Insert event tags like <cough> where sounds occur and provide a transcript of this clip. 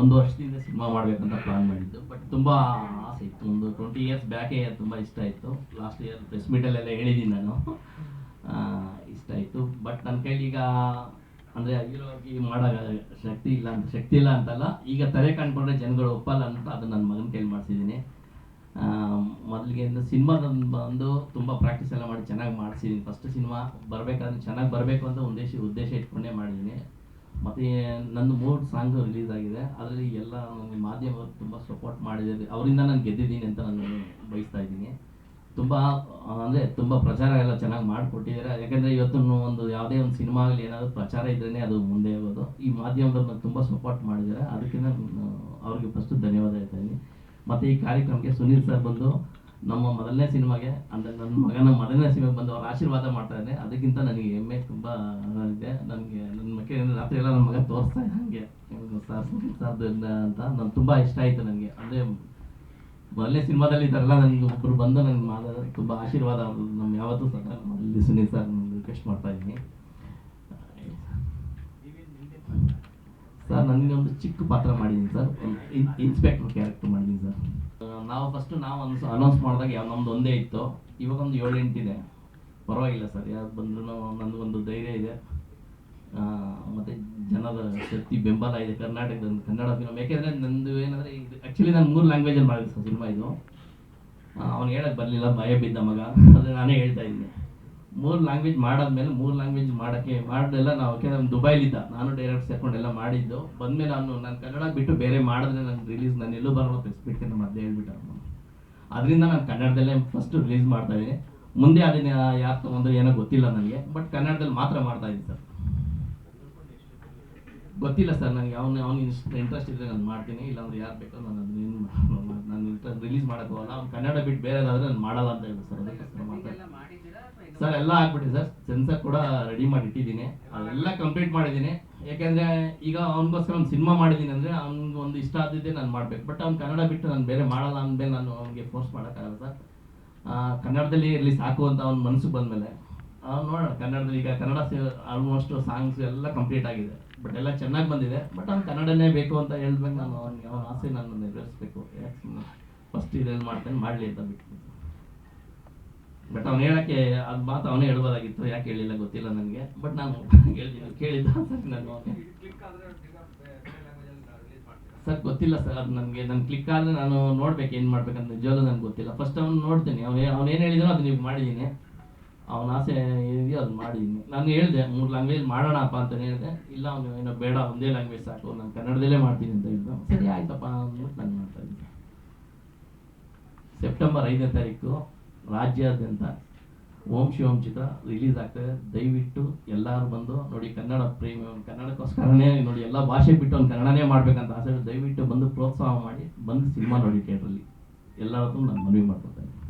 ಒಂದು ವರ್ಷದಿಂದ ಸಿನಿಮಾ ಮಾಡ್ಬೇಕಂತ ಪ್ಲಾನ್ ಮಾಡಿದ್ದು ಬಟ್ ತುಂಬ ಆಸೆ ಇತ್ತು. ಒಂದು ಟ್ವೆಂಟಿ ಇಯರ್ಸ್ ಬ್ಯಾಕೇ ತುಂಬ ಇಷ್ಟ ಇತ್ತು ಲಾಸ್ಟ್ ಇಯರ್ ಪ್ರೆಸ್ ಮೀಟಲ್ಲೆಲ್ಲ ಹೇಳಿದ್ದೀನಿ ನಾನು. ಇಷ್ಟ ಇತ್ತು ಬಟ್ ನನ್ನ ಕೈಲಿ ಈಗ, ಅಂದರೆ ಅಗಿಲವಾಗಿ ಮಾಡೋ ಶಕ್ತಿ ಇಲ್ಲ ಅಂತ, ಶಕ್ತಿ ಇಲ್ಲ ಅಂತಲ್ಲ, ಈಗ ತಲೆ ಕಂಡ್ಕೊಂಡ್ರೆ ಜನಗಳು ಒಪ್ಪಲ್ಲ ಅಂತ ಅದು ನನ್ನ ಮಗನ ಕೈಲಿ ಮಾಡಿಸಿದ್ದೀನಿ ಮೊದಲಿಗೆ ಸಿನಿಮಾದ ಬಂದು ತುಂಬ ಪ್ರಾಕ್ಟೀಸ್ ಎಲ್ಲ ಮಾಡಿ ಚೆನ್ನಾಗಿ ಮಾಡಿಸಿದ್ದೀನಿ ಫಸ್ಟ್ ಸಿನಿಮಾ ಬರಬೇಕಾದ್ರೆ ಚೆನ್ನಾಗಿ ಬರಬೇಕು ಅಂತ ಉದ್ದೇಶ ಉದ್ದೇಶ ಇಟ್ಕೊಂಡೇ ಮಾಡಿದ್ದೀನಿ ಮತ್ತು ನನ್ನ ಮೂರು ಸಾಂಗ್ ರಿಲೀಸ್ ಆಗಿದೆ. ಅದರಲ್ಲಿ ಎಲ್ಲ ನನಗೆ ಮಾಧ್ಯಮಗಳು ತುಂಬ ಸಪೋರ್ಟ್ ಮಾಡಿದ್ದಾರೆ. ಅವರಿಂದ ನಾನು ಗೆದ್ದಿದ್ದೀನಿ ಅಂತ ನಾನು ಬಯಸ್ತಾ ಇದ್ದೀನಿ. ತುಂಬ ಅಂದರೆ ತುಂಬ ಪ್ರಚಾರ ಎಲ್ಲ ಚೆನ್ನಾಗಿ ಮಾಡಿಕೊಟ್ಟಿದ್ದಾರೆ. ಯಾಕೆಂದರೆ ಇವತ್ತು ಒಂದು ಯಾವುದೇ ಒಂದು ಸಿನಿಮಾ ಆಗಲಿ ಏನಾದರೂ ಪ್ರಚಾರ ಇದ್ರೇ ಅದು ಮುಂದೆ ಹೋಗೋದು. ಈ ಮಾಧ್ಯಮದವ್ರು ತುಂಬ ಸಪೋರ್ಟ್ ಮಾಡಿದ್ದಾರೆ. ಅದಕ್ಕೆ ನಾನು ಅವ್ರಿಗೆ ಫಸ್ಟು ಧನ್ಯವಾದ ಹೇಳ್ತಾ ಇದ್ದೀನಿ. ಮತ್ತು ಈ ಕಾರ್ಯಕ್ರಮಕ್ಕೆ ಸುನೀಲ್ ಸರ್ ಬಂದು ನಮ್ಮ ಮೊದಲನೇ ಸಿನಿಮಾಗೆ, ಅಂದರೆ ನನ್ನ ಮಗನ ಮೊದಲನೇ ಸಿನಿಮಾಗೆ ಬಂದು ಅವ್ರು ಆಶೀರ್ವಾದ ಮಾಡ್ತಾ ಇದ್ದಾರೆ. ಅದಕ್ಕಿಂತ ನನಗೆ ಹೆಮ್ಮೆ ತುಂಬ ಇದೆ. ನನಗೆ ಮಕ್ಕೆ ರಾತ್ರಿ ಎಲ್ಲ ನನ್ನ ಮಗ ತೋರಿಸ್ತಾ ಹಾಗೆ ಸರ್ ಸರ್ ಅಂತ? ನಾನು ತುಂಬ ಇಷ್ಟ ಆಯಿತು ನನಗೆ ಅಂದರೆ ಮೊದಲನೇ ಸಿನಿಮಾದಲ್ಲಿ ಇದ್ದಾರಲ್ಲ ನನಗೆ ಒಬ್ಬರು ಬಂದು ನನಗೆ ಮಾತಾಡೋದು ತುಂಬ ಆಶೀರ್ವಾದ ನಮ್ಮ ಯಾವತ್ತೂ ಸಹ ಅಲ್ಲಿ ಸುನೀಲ್ ಸರ್ ರಿಕ್ವೆಸ್ಟ್ ಮಾಡ್ತಾ ಇದ್ದೀನಿ. ಸರ್ ನನಗೆ ಒಂದು ಚಿಕ್ಕ ಪಾತ್ರ ಮಾಡಿದ್ದೀನಿ ಸರ್ ಇನ್ಸ್ಪೆಕ್ಟರ್ ಕ್ಯಾರೆಕ್ಟರ್ ಮಾಡಿದ್ದೀನಿ ಸರ್ ನಾವು ಫಸ್ಟ್ ನಾವು ಅನ್ಸ್ ಅನೌನ್ಸ್ ಮಾಡಿದಾಗ ಯಾವ, ನಮ್ದು ಒಂದೇ ಇತ್ತು. ಇವಾಗ ಒಂದು ಏಳು ಎಂಟಿದೆ ಪರವಾಗಿಲ್ಲ ಸರ್ ಯಾರು ಬಂದ್ರೂ ನಂದು ಒಂದು ಧೈರ್ಯ ಇದೆ. ಮತ್ತೆ ಜನರ ಶಕ್ತಿ ಬೆಂಬಲ ಇದೆ ಕರ್ನಾಟಕದ, ಕನ್ನಡ ಫಿಲಮ್ ಯಾಕೆಂದರೆ ನಂದು ಏನಂದರೆ ಇದು ಆ್ಯಕ್ಚುಲಿ ನಾನು ಮೂರು ಲ್ಯಾಂಗ್ವೇಜಲ್ಲಿ ಮಾಡಿದೆ ಸರ್ ಸಿನಿಮಾ ಇದು. ಅವ್ನು ಹೇಳಕ್ಕೆ ಬರಲಿಲ್ಲ, ಭಯ ಬಿದ್ದ ಮಗ. ಅದು ನಾನೇ ಹೇಳ್ತಾ ಇದ್ದೀನಿ. ಮೂರು ಲ್ಯಾಂಗ್ವೇಜ್ ಮಾಡಾದ್ಮೇಲೆ ಮೂರು ಲ್ಯಾಂಗ್ವೇಜ್ ಮಾಡೋಕ್ಕೆ, ಮಾಡ್ದೆಲ್ಲ ನಾವು, ಯಾಕೆಂದ್ರೆ ನಾನು ದುಬೈಲಿದ್ದ. ನಾನು ಡೈರೆಕ್ಟ್ ಸೇರ್ಕೊಂಡೆಲ್ಲ ಮಾಡಿದ್ದು. ಬಂದಮೇಲೆ ನಾನು ನಾನು ಕನ್ನಡ ಬಿಟ್ಟು ಬೇರೆ ಮಾಡಿದ್ರೆ ನಾನು ರಿಲೀಸ್ ನಾನು ಎಲ್ಲೂ ಬರೋ ಪ್ರೆಸ್ಬಿಟ್ಟು ಅಂತ ಹೇಳ್ಬಿಟ್ಟು ಅವನು. ಅದರಿಂದ ನಾನು ಕನ್ನಡದಲ್ಲೇ ಫಸ್ಟ್ ರಿಲೀಸ್ ಮಾಡ್ತಾ ಇದ್ದೀನಿ. ಮುಂದೆ ಅದನ್ನ ಯಾರು ತೊಗೊಂಡ್ರೆ ಏನೋ ಗೊತ್ತಿಲ್ಲ ನನಗೆ ಬಟ್ ಕನ್ನಡದಲ್ಲಿ ಮಾತ್ರ ಮಾಡ್ತಾ ಇದ್ದೀನಿ ಸರ್. ಗೊತ್ತಿಲ್ಲ ಸರ್ ನನಗೆ ಅವ್ನು ಅವ್ನಿಗೆ ಇಷ್ಟ ಇಂಟ್ರೆಸ್ಟ್ ಇದ್ದರೆ ನಾನು ಮಾಡ್ತೀನಿ ಇಲ್ಲಾಂದ್ರೆ ಯಾರು ಬೇಕೋ ನಾನು ಅದನ್ನೇನು <laughs> ನಾನು ಇಂಟ್ರೆಸ್ಟ್ ರಿಲೀಸ್ ಮಾಡೋಕೆ ಹೋಗಲ್ಲ. ಅವ್ನು ಕನ್ನಡ ಬಿಟ್ಟು ಬೇರೆದಾದ್ರೆ ನಾನು ಮಾಡಲ್ಲ ಅಂತ ಹೇಳಿ ಸರ್ ಅದಕ್ಕೆ ಸರ್ ಎಲ್ಲ ಹಾಕ್ಬಿಟ್ಟಿ ಸರ್ ಸೆನ್ಸರ್ ಕೂಡ ರೆಡಿ ಮಾಡಿ ಇಟ್ಟಿದ್ದೀನಿ ಅದೆಲ್ಲ ಕಂಪ್ಲೀಟ್ ಮಾಡಿದ್ದೀನಿ. ಯಾಕೆಂದ್ರೆ ಈಗ ಅವನಿಗೋಸ್ಕರ ಒಂದು ಸಿನಿಮಾ ಮಾಡಿದ್ದೀನಿ ಅಂದರೆ ಅವ್ನಿಗೆ ಒಂದು ಇಷ್ಟ ಆದಿದ್ದೆ ನಾನು ಮಾಡ್ಬೇಕು. ಬಟ್ ಅವ್ನು ಕನ್ನಡ ಬಿಟ್ಟು ನಾನು ಬೇರೆ ಮಾಡಲ್ಲ ಅಂದ್ಮೇಲೆ ನಾನು ಅವ್ನಿಗೆ ಫೋರ್ಸ್ ಮಾಡೋಕ್ಕಾಗಲ್ಲ ಸರ್. ಆ, ಕನ್ನಡದಲ್ಲಿ ಇರಲಿ ಸಾಕು ಅಂತ ಅವ್ನ ಮನಸ್ಸು ಬಂದಮೇಲೆ. ನೋಡೋಣ, ಕನ್ನಡದಲ್ಲಿ ಈಗ ಕನ್ನಡ ಆಲ್ಮೋಸ್ಟ್ ಸಾಂಗ್ಸ್ ಎಲ್ಲ ಕಂಪ್ಲೀಟ್ ಆಗಿದೆ. ಬಟ್ ಎಲ್ಲ ಚೆನ್ನಾಗಿ ಬಂದಿದೆ. ಬಟ್ ಅವ್ನು ಕನ್ನಡನೇ ಬೇಕು ಅಂತ ಹೇಳ್ಬೇಕು ನಾನು, ಅವ್ನಿಗೆ ಅವನ ಆಸೆ ನಾನು ನೆರವೇರಿಸ್ಬೇಕು ಫಸ್ಟ್ ಇದ್ರಲ್ಲಿ ಮಾಡ್ತೇನೆ, ಮಾಡಲಿ ಅಂತ ಬಿಟ್ಟು ಬಟ್ ಅವ್ನು ಹೇಳೋಕ್ಕೆ ಅದು ಮಾತು ಅವನೇ ಹೇಳ್ಬೋದಾಗಿತ್ತು, ಯಾಕೆ ಹೇಳಿಲ್ಲ ಗೊತ್ತಿಲ್ಲ ನನಗೆ. ಬಟ್ ನಾನು ಹೇಳ್ತೀನಿ ಕೇಳಿದ್ದ ಸರ್ ನಾನು. ಸರ್ ಗೊತ್ತಿಲ್ಲ ಸರ್, ಅದು ನನಗೆ ನನ್ನ ಕ್ಲಿಕ್ ಆದರೆ ನಾನು ನೋಡ್ಬೇಕು ಏನು ಮಾಡ್ಬೇಕಂತ. ನಿಜವಾಗ್ಲೂ ನನಗೆ ಗೊತ್ತಿಲ್ಲ. ಫಸ್ಟ್ ಅವ್ನು ನೋಡ್ತೀನಿ. ಅವ್ನು ಅವ್ನು ಏನು ಹೇಳಿದ್ರು ಅದು ನೀವು ಮಾಡಿದ್ದೀನಿ ಅವನ ಆಸೆ ಇದೆಯೋ ಅದು ಮಾಡಿದ್ದೀನಿ ನಾನು ಹೇಳಿದೆ, ಮೂರು ಲ್ಯಾಂಗ್ವೇಜ್ ಮಾಡೋಣಪ್ಪ ಅಂತ ಹೇಳಿದೆ. ಇಲ್ಲ, ಅವನು ಏನೋ ಬೇಡ, ಒಂದೇ ಲ್ಯಾಂಗ್ವೇಜ್ ಸಾಕು, ನಾನು ಕನ್ನಡದಲ್ಲೇ ಮಾಡ್ತೀನಿ ಅಂತ ಹೇಳಿದ್ದು ಸರಿ, ಆಯ್ತಪ್ಪ ಅಂದ್ಬಿಟ್ಟು ನಾನು ಮಾಡ್ತಾ ಇದ್ದೆ. ಸೆಪ್ಟೆಂಬರ್ ಐದನೇ ತಾರೀಕು ರಾಜ್ಯಾದ್ಯಂತ ಓಂ ಶಿವಂ ಚಿತ್ರ ರಿಲೀಸ್ ಆಗ್ತದೆ ದಯವಿಟ್ಟು ಎಲ್ಲರೂ ಬಂದು ನೋಡಿ ಕನ್ನಡ ಪ್ರೇಮಿ ಕನ್ನಡಕ್ಕೋಸ್ಕರನೇ ನೋಡಿ ಎಲ್ಲ ಭಾಷೆ ಬಿಟ್ಟು ಅವ್ನು ಕನ್ನಡನೇ ಮಾಡ್ಬೇಕಂತ ಆಸೆ. ದಯವಿಟ್ಟು ಬಂದು ಪ್ರೋತ್ಸಾಹ ಮಾಡಿ, ಬಂದು ಸಿನಿಮಾ ನೋಡಿ ಥಿಯೇಟ್ರಲ್ಲಿ ಎಲ್ಲರದ್ದು ನಾನು ಮನವಿ ಮಾಡ್ಕೊತಾ ಇದ್ದೀನಿ.